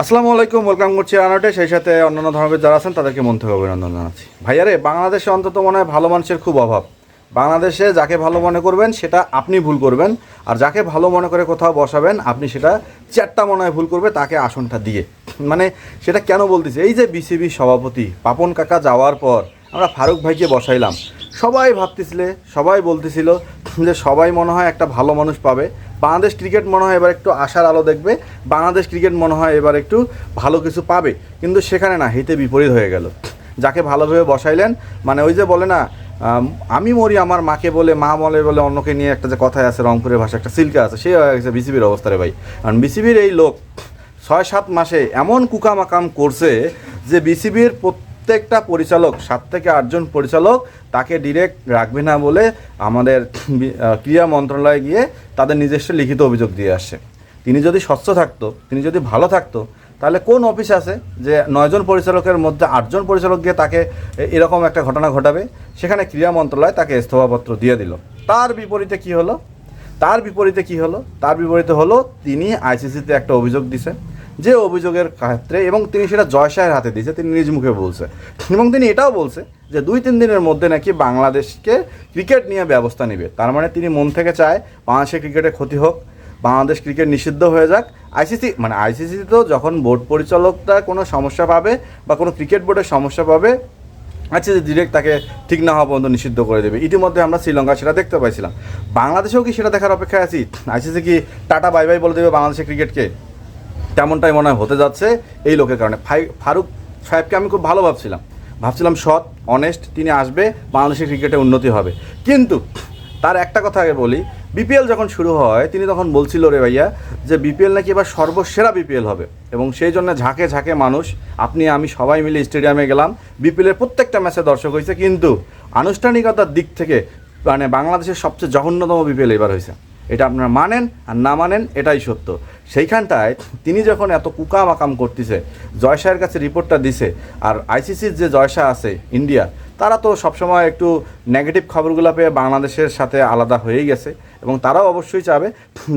আসসালামু আলাইকুম ওয়েলকাম করছি আনাটে সেই সাথে অন্যান্য ধর্মের যারা আছেন, তাদেরকে মন থেকে অভিনন্দন জানাচ্ছি। ভাইয়ারে, বাংলাদেশে অন্তত মনে হয় ভালো মানুষের খুব অভাব। বাংলাদেশে যাকে ভালো মনে করবেন, সেটা আপনি ভুল করবেন। আর যাকে ভালো মনে করে কোথাও বসাবেন, আপনি সেটা চারটা মনে হয় ভুল করবে, তাকে আসনটা দিয়ে। মানে সেটা কেন বলতেছে? এই যে বিসিবি সভাপতি, পাপন কাকা যাওয়ার পর আমরা ফারুক ভাইকে বসাইলাম। সবাই ভাবতেছিলে, সবাই বলতেছিল যে সবাই মনে হয় একটা ভালো মানুষ পাবে। বাংলাদেশ ক্রিকেট মনে হয় এবার একটু আশার আলো দেখবে। বাংলাদেশ ক্রিকেট মনে হয় এবার একটু ভালো কিছু পাবে। কিন্তু সেখানে না, হিতে বিপরীত হয়ে গেল। যাকে ভালোভাবে বসাইলেন মানে ওই যে বলে না, আমি মরি, আমার মাকে বলে, মা বলে বলে অন্যকে নিয়ে একটা যে কথায় আছে, রংপুরের ভাষা একটা সিল্কে আছে, সে হয়ে গেছে বিসিবির অবস্থা রে ভাই। কারণ বিসিবির এই লোক ছয় সাত মাসে এমন কুকামাকাম করছে যে বিসিবির প্রত্যেকটা পরিচালক, সাত থেকে আটজন পরিচালক তাকে ডিরেক্ট রাখবে না বলে আমাদের ক্রীড়া মন্ত্রণালয়ে গিয়ে তাদের নিজস্ব লিখিত অভিযোগ দিয়ে আসছে তিনি যদি স্বচ্ছ থাকতো, তিনি যদি ভালো থাকতো, তাহলে কোন অফিস আছে যে নয়জন পরিচালকের মধ্যে আটজন পরিচালক গিয়ে তাকে এরকম একটা ঘটনা ঘটাবে? সেখানে ক্রীড়া মন্ত্রণালয় তাকে ইস্তফাপত্র দিয়ে দিল। তার বিপরীতে কি হলো? তার বিপরীতে কি হলো? তার বিপরীতে হলো, তিনি আইসিসিতে একটা অভিযোগ দিছে। যে অভিযোগের ক্ষেত্রে এবং তিনি সেটা জয়শাহের হাতে দিয়েছে, তিনি নিজ মুখে বলছে। এবং তিনি এটাও বলছে যে দুই তিন দিনের মধ্যে নাকি বাংলাদেশকে ক্রিকেট নিয়ে ব্যবস্থা নেবে। তার মানে তিনি মন থেকে চায় বাংলাদেশের ক্রিকেটে ক্ষতি হোক, বাংলাদেশ ক্রিকেট নিষিদ্ধ হয়ে যাক। আইসিসি মানে আইসিসি তো যখন বোর্ড পরিচালকটা কোনো সমস্যা পাবে বা কোনো ক্রিকেট বোর্ডের সমস্যা পাবে আচ্ছা যে ডিরেক্ট তাকে ঠিক না হওয়া পর্যন্ত নিষিদ্ধ করে দেবে। ইতিমধ্যে আমরা শ্রীলঙ্কা সেটা দেখতে পাইছিলাম। বাংলাদেশেও কি সেটা দেখার অপেক্ষায় আছি? আইসিসি কি টাটা বাই বাই বলে দেবে বাংলাদেশের ক্রিকেটকে? তেমনটাই মনে হয় হতে যাচ্ছে এই লোকের কারণে। ফারুক সাহেবকে আমি খুব ভালো ভাবছিলাম। ভাবছিলাম সৎ অনেস্ট তিনি আসবে, বাংলাদেশের ক্রিকেটে উন্নতি হবে। কিন্তু তার একটা কথা আগে বলি বিপিএল যখন শুরু হয়, তিনি তখন বলছিল, রে ভাইয়া, যে বিপিএল নাকি এবার সর্বসেরা বিপিএল হবে। এবং সেই জন্য ঝাঁকে ঝাঁকে মানুষ, আপনি, আমি সবাই মিলে স্টেডিয়ামে গেলাম। বিপিএলের প্রত্যেকটা ম্যাচে দর্শক হয়েছে, কিন্তু আনুষ্ঠানিকতার দিক থেকে মানে বাংলাদেশের সবচেয়ে জঘন্যতম বিপিএল এবার হয়েছে। এটা আপনারা মানেন আর না মানেন, এটাই সত্য। সেইখানটায় তিনি যখন এত কুকাম আকাম করতেছে জয়শাহের কাছে রিপোর্টটা দিছে, আর আইসিসির যে জয়শাহ আছে, ইন্ডিয়া, তারা তো সবসময় একটু নেগেটিভ খবরগুলো পেয়ে বাংলাদেশের সাথে আলাদা হয়েই গেছে, এবং তারাও অবশ্যই চাবে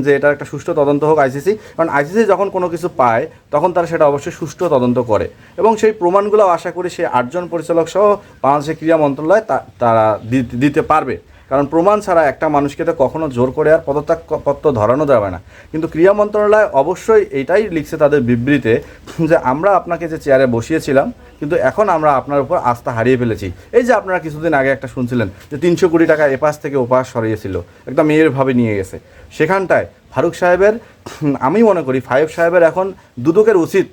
যে এটার একটা সুষ্ঠু তদন্ত হোক আইসিসি, কারণ আইসিসি যখন কোনো কিছু পায়, তখন তারা সেটা অবশ্যই সুষ্ঠু তদন্ত করে। এবং সেই প্রমাণগুলো আশা করি সেই আটজন পরিচালক সহ বাংলাদেশের ক্রীড়া মন্ত্রণালয় তারা দিতে পারবে। কারণ প্রমাণ ছাড়া একটা মানুষকে তো কখনো জোর করে আর পদত্যাগ পত্র ধরানো যাবে না। কিন্তু ক্রীড়া মন্ত্রণালয় অবশ্যই এটাই লিখছে তাদের বিবৃতিতে যে আমরা আপনাকে যে চেয়ারে বসিয়েছিলাম, কিন্তু এখন আমরা আপনার উপর আস্থা হারিয়ে ফেলেছি। এই যে আপনারা কিছুদিন আগে একটা শুনছিলেন যে তিনশো কোটি টাকা এপাশ থেকে ওপাশ সরিয়েছিল একদম মেয়েরভাবে নিয়ে গেছে। সেখানটায় ফারুক সাহেবের, আমি মনে করি ফাইভ সাহেবের এখন দুদকের উচিত।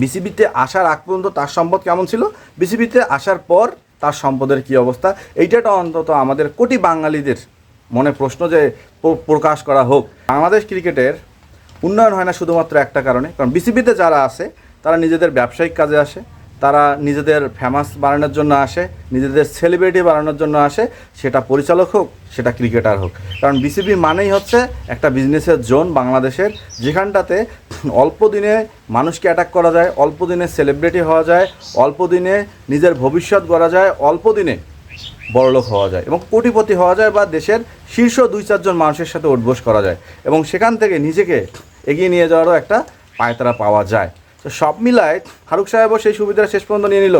বিসিবিতে আসার আগ পর্যন্ত তার সম্পদ কেমন ছিল? বিসিবিতে আসার পর তার সম্পদের কি অবস্থা? এইটাটা অন্তত আমাদের কোটি বাঙালিদের মনে প্রশ্ন যে প্রকাশ করা হোক। বাংলাদেশ ক্রিকেটের উন্নয়ন হয় না শুধুমাত্র একটা কারণে, কারণ বিসিবিতে যারা আছে, তারা নিজেদের ব্যবসায়িক কাজে আসে তারা নিজেদের ফেমাস বানানোর জন্য আসে, নিজেদের সেলিব্রিটি বানানোর জন্য আসে, সেটা পরিচালক হোক, সেটা ক্রিকেটার হোক। কারণ বিসিবি মানেই হচ্ছে একটা বিজনেসের জোন বাংলাদেশের, যেখানটাতে অল্প দিনে মানুষকে অ্যাটাক করা যায়, অল্প দিনে সেলিব্রিটি হওয়া যায়, অল্প দিনে নিজের ভবিষ্যৎ গড়া যায়, অল্প দিনে বড়লোক হওয়া যায় এবং কোটিপতি হওয়া যায় বা দেশের শীর্ষ দুই চারজন মানুষের সাথে উঠবোস করা যায় এবং সেখান থেকে নিজেকে এগিয়ে নিয়ে যাওয়ারও একটা পায়তারা পাওয়া যায়। তো সব মিলায় ফারুক সাহেবও সেই সুবিধাটা শেষ পর্যন্ত নিয়ে নিল।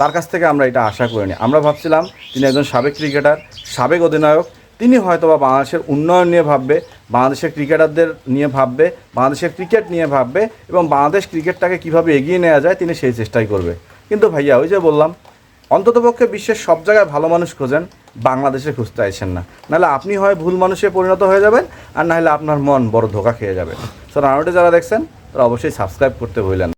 তার কাছ থেকে আমরা এটা আশা করিনি। আমরা ভাবছিলাম তিনি একজন সাবেক ক্রিকেটার, সাবেক অধিনায়ক, তিনি হয়তো বা বাংলাদেশের উন্নয়ন নিয়ে ভাববে, বাংলাদেশের ক্রিকেটারদের নিয়ে ভাববে, বাংলাদেশের ক্রিকেট নিয়ে ভাববে এবং বাংলাদেশ ক্রিকেটটাকে কীভাবে এগিয়ে নেওয়া যায় তিনি সেই চেষ্টাই করবে। কিন্তু ভাইয়া, ওই যে বললাম, অন্ততপক্ষে বিশ্বের সব জায়গায় ভালো মানুষ খোঁজেন, বাংলাদেশে খুঁজতে আইছেন না। নাহলে আপনি হয় ভুল মানুষে পরিণত হয়ে যাবেন, আর নাহলে আপনার মন বড় ধোকা খেয়ে যাবে। সো রানোটে যারা দেখছেন তারা অবশ্যই সাবস্ক্রাইব করতে ভুলেন।